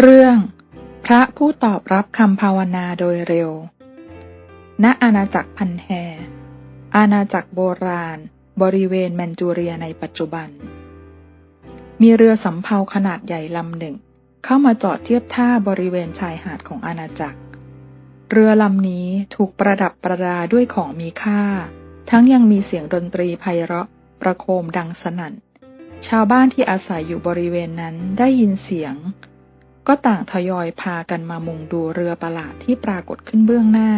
เรื่อง พระผู้ตอบรับคำภาวนาโดยเร็ว ณ อาณาจักรพันแฮ อาณาจักรโบราณ บริเวณแมนจูเรียในปัจจุบัน มีเรือสำเภาขนาดใหญ่ลำหนึ่ง เข้ามาจอดเทียบท่าบริเวณชายหาดของอาณาจักร เรือลำนี้ถูกประดับประดาด้วยของมีค่า ทั้งยังมีเสียงดนตรีไพเราะประโคมดังสนั่น ชาวบ้านที่อาศัยอยู่บริเวณนั้นได้ยินเสียง ก็ต่างทยอยพากันมามุงดูเรือประหลาดที่ปรากฏขึ้นเบื้องหน้า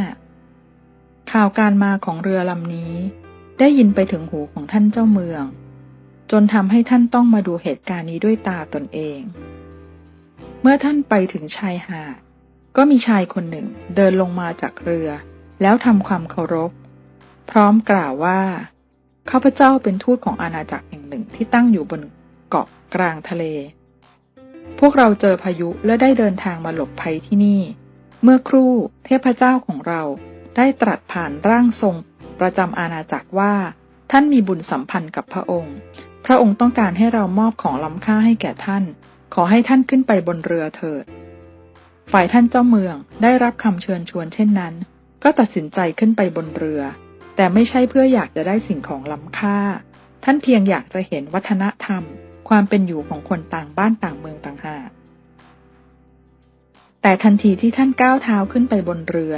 ข่าวการมาของเรือลำนี้ ได้ยินไปถึงหูของท่านเจ้าเมือง จนทำให้ท่านต้องมาดูเหตุการณ์นี้ด้วยตาตนเอง เมื่อท่านไปถึงชายหาดก็มีชายคนหนึ่งเดินลงมาจากเรือ แล้วทำความเคารพ พร้อมกล่าวว่าข้าพเจ้าเป็นทูตของอาณาจักรแห่งหนึ่งที่ตั้งอยู่บนเกาะกลางทะเล พวกเราเจอพายุและได้เดินทางมาหลบภัยที่นี่ เมื่อครู่เทพเจ้าของเราได้ตรัสผ่านร่างทรงประจำอาณาจักรว่า ท่านมีบุญสัมพันธ์กับพระองค์ พระองค์ต้องการให้เรามอบของล้ำค่าให้แก่ท่าน ขอให้ท่านขึ้นไปบนเรือเถิด ฝ่ายท่านเจ้าเมืองได้รับคำเชิญชวนเช่นนั้น ก็ตัดสินใจขึ้นไปบนเรือ แต่ไม่ใช่เพื่ออยากจะได้สิ่งของล้ำค่า ท่านเพียงอยากจะเห็นวัฒนธรรม ความเป็นอยู่ของคนต่างบ้านต่างเมือง แต่ทันทีที่ท่านก้าวเท้าขึ้นไปบนเรือ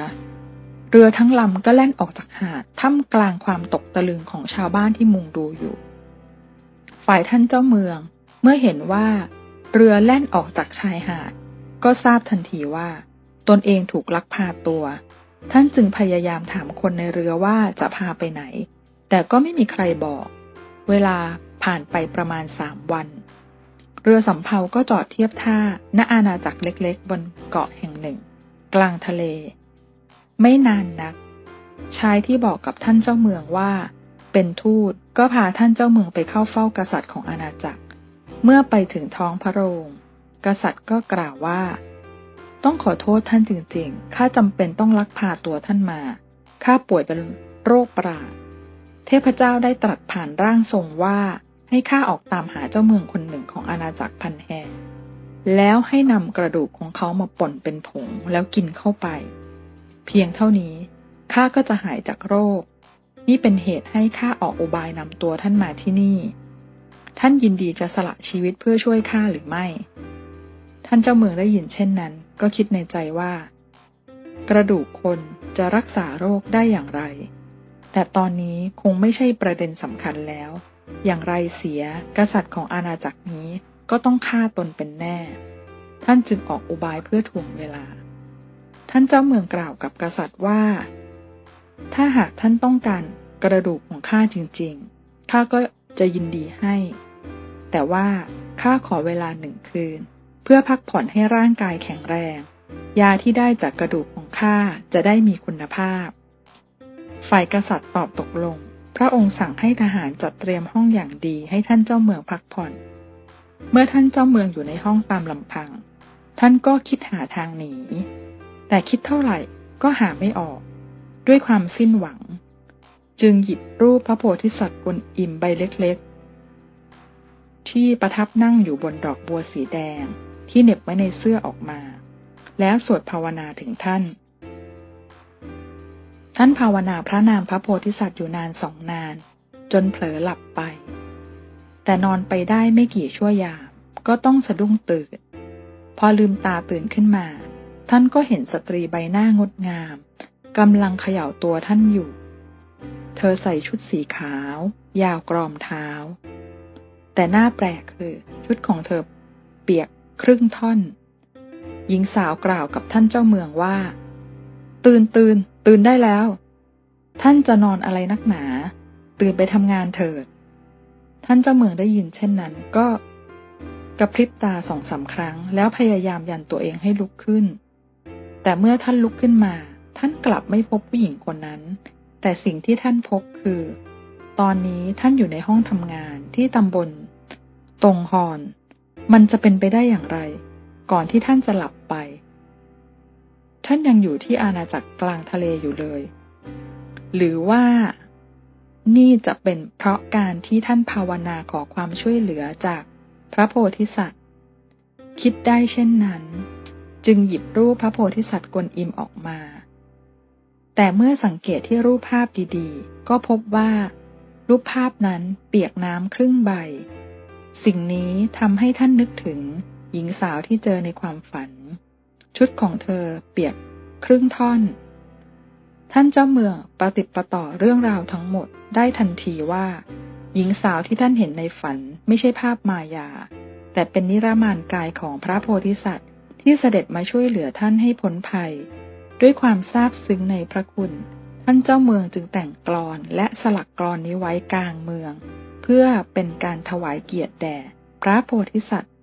เรือทั้งลำก็แล่นออกจากหาดท่ามกลางความตกตะลึงของชาวบ้านที่มุงดูอยู่ ฝ่ายท่านเจ้าเมือง เมื่อเห็นว่า เรือแล่นออกจากชายหาด ก็ทราบทันทีว่า ตนเองถูกลักพาตัว ท่านจึงพยายามถามคนในเรือว่าจะพาไปไหน แต่ก็ไม่มีใครบอก เวลาผ่านไปประมาณสามวัน เรือสำเภาก็จอดเทียบท่า ณ อาณาจักรเล็กๆ บนเกาะแห่งหนึ่ง กลางทะเล ไม่นานนัก ชายที่บอกกับท่านเจ้าเมืองว่า เป็นทูตก็พาท่านเจ้าเมืองไปเข้าเฝ้ากษัตริย์ของอาณาจักร เมื่อไปถึงท้องพระโรง กษัตริย์ก็กล่าวว่า ต้องขอโทษท่านจริงๆ ข้าจำเป็นต้องลักพาตัวท่านมา ข้าป่วยเป็นโรคประหลาดเทพเจ้าได้ตรัสผ่านร่างทรงว่า ให้ข้าออกตามหาเจ้าเมืองคนหนึ่งของอาณาจักรพันแฮงแล้วให้นำกระดูกของเขามาป่นเป็นผงแล้วกินเข้าไป เพียงเท่านี้ข้าก็จะหายจากโรค นี่เป็นเหตุให้ข้าออกอุบายนำตัวท่านมาที่นี่ ท่านยินดีจะสละชีวิตเพื่อช่วยข้าหรือไม่ ท่านเจ้าเมืองได้ยินเช่นนั้น ก็คิดในใจว่า กระดูกคนจะรักษาโรคได้อย่างไร แต่ตอนนี้คงไม่ใช่ประเด็นสำคัญแล้ว อย่างไรเสียกษัตริย์ของอาณาจักรนี้ก็ต้องฆ่าตนเป็นแน่ ท่านจึงออกอุบายเพื่อถ่วงเวลา ท่านเจ้าเมืองกล่าวกับกษัตริย์ว่า ถ้าหากท่านต้องการกระดูกของข้าจริงๆ ข้าก็จะยินดีให้ แต่ว่าข้าขอเวลาหนึ่งคืน เพื่อพักผ่อนให้ร่างกายแข็งแรง ยาที่ได้จากกระดูกของข้าจะได้มีคุณภาพ ฝ่ายกษัตริย์ตอบตกลง พระองค์สั่งให้ทหารจัดเตรียมห้องอย่างดีให้ท่านเจ้าเมืองพักผ่อน เมื่อท่านเจ้าเมืองอยู่ในห้องตามลำพัง ท่านก็คิดหาทางหนี แต่คิดเท่าไหร่ก็หาไม่ออก ด้วยความสิ้นหวัง จึงหยิบรูปพระโพธิสัตว์บนอิ่มใบเล็กๆ ที่ประทับนั่งอยู่บนดอกบัวสีแดงที่เหน็บไว้ในเสื้อออกมา แล้วสวดภาวนาถึงท่าน ท่านภาวนาพระนามพระโพธิสัตว์อยู่นานสองนาน จนเผลอหลับไป แต่นอนไปได้ไม่กี่ชั่วยาม ก็ต้องสะดุ้งตื่น พอลืมตาตื่นขึ้นมา ท่านก็เห็นสตรีใบหน้างดงามกำลังเขย่าตัวท่านอยู่ เธอใส่ชุดสีขาว ยาวกรอมเท้า แต่หน้าแปลกคือชุดของเธอเปียกครึ่งท่อน หญิงสาวกล่าวกับท่านเจ้าเมืองว่า ตื่นตื่น ตื่นได้แล้ว ท่านจะนอนอะไรนักหนา ตื่นไปทำงานเถิด ท่านเจ้าเมืองได้ยินเช่นนั้น ก็กระพริบตาสองสาครั้ง แล้วพยายามยันตัวเองให้ลุกขึ้น แต่เมื่อท่านลุกขึ้นมา ท่านกลับไม่พบผู้หญิงคนนั้น แต่สิ่งที่ท่านพบคือ ตอนนี้ท่านอยู่ในห้องทำงานที่ตำบล ตรงฮอน มันจะเป็นไปได้อย่างไร ก่อนที่ท่านจะหลับไป ท่านยังอยู่ที่อาณาจักรกลางทะเลอยู่เลย หรือว่านี่จะเป็นเพราะการที่ท่านภาวนาขอความช่วยเหลือจากพระโพธิสัตว์ คิดได้เช่นนั้น จึงหยิบรูปพระโพธิสัตว์กวนอิมออกมา แต่เมื่อสังเกตที่รูปภาพดีๆ ก็พบว่า รูปภาพนั้นเปียกน้ำครึ่งใบ สิ่งนี้ทำให้ท่านนึกถึงหญิงสาวที่เจอในความฝัน ชุดของเธอเปียกครึ่งท่อน ท่านเจ้าเมืองปฏิปต่อเรื่องราวทั้งหมดได้ทันทีว่า หญิงสาวที่ท่านเห็นในฝันไม่ใช่ภาพมายา แต่เป็นนิรมานกายของพระโพธิสัตว์ ที่เสด็จมาช่วยเหลือท่านให้พ้นภัย ด้วยความซาบซึ้งในพระคุณ ท่านเจ้าเมืองจึงแต่งกลอนและสลักกลอนนี้ไว้กลางเมือง เพื่อเป็นการถวายเกียรติแด่พระโพธิสัตว์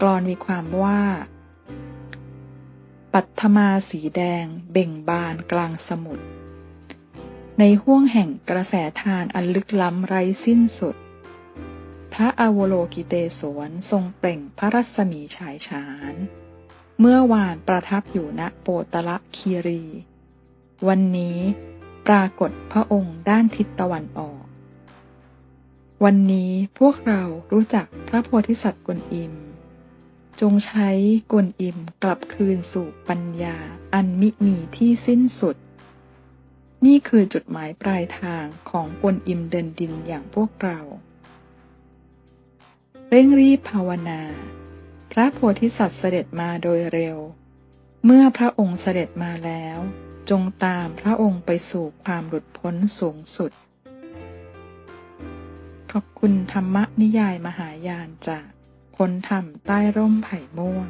กลอนมีความว่า ปัทมาสีแดงเบ่งบานกลางสมุทร ในห้วงแห่งกระแสทานอันลึกล้ำไร้สิ้นสุด พระอโวโลกิเตศวรทรงเปล่งพระรัศมีฉายฉาน เมื่อวานประทับอยู่ณโปตละคีรี วันนี้ปรากฏพระองค์ด้านทิศตะวันออก วันนี้พวกเรารู้จักพระโพธิสัตว์กวนอิม จงใช้กวนอิมกลับคืนสู่ปัญญา อันมิมีที่สิ้นสุด นี่คือจุดหมายปลายทางของกวนอิ่มเดินดินอย่างพวกเรา เร่งรีบภาวนา พระโพธิสัตว์เสด็จมาโดยเร็ว เมื่อพระองค์เสด็จมาแล้ว จงตามพระองค์ไปสู่ความหลุดพ้นสูงสุด ขอบคุณธรรมนิยายมหายานจาก คนทำใต้ร่มไผ่ม่วง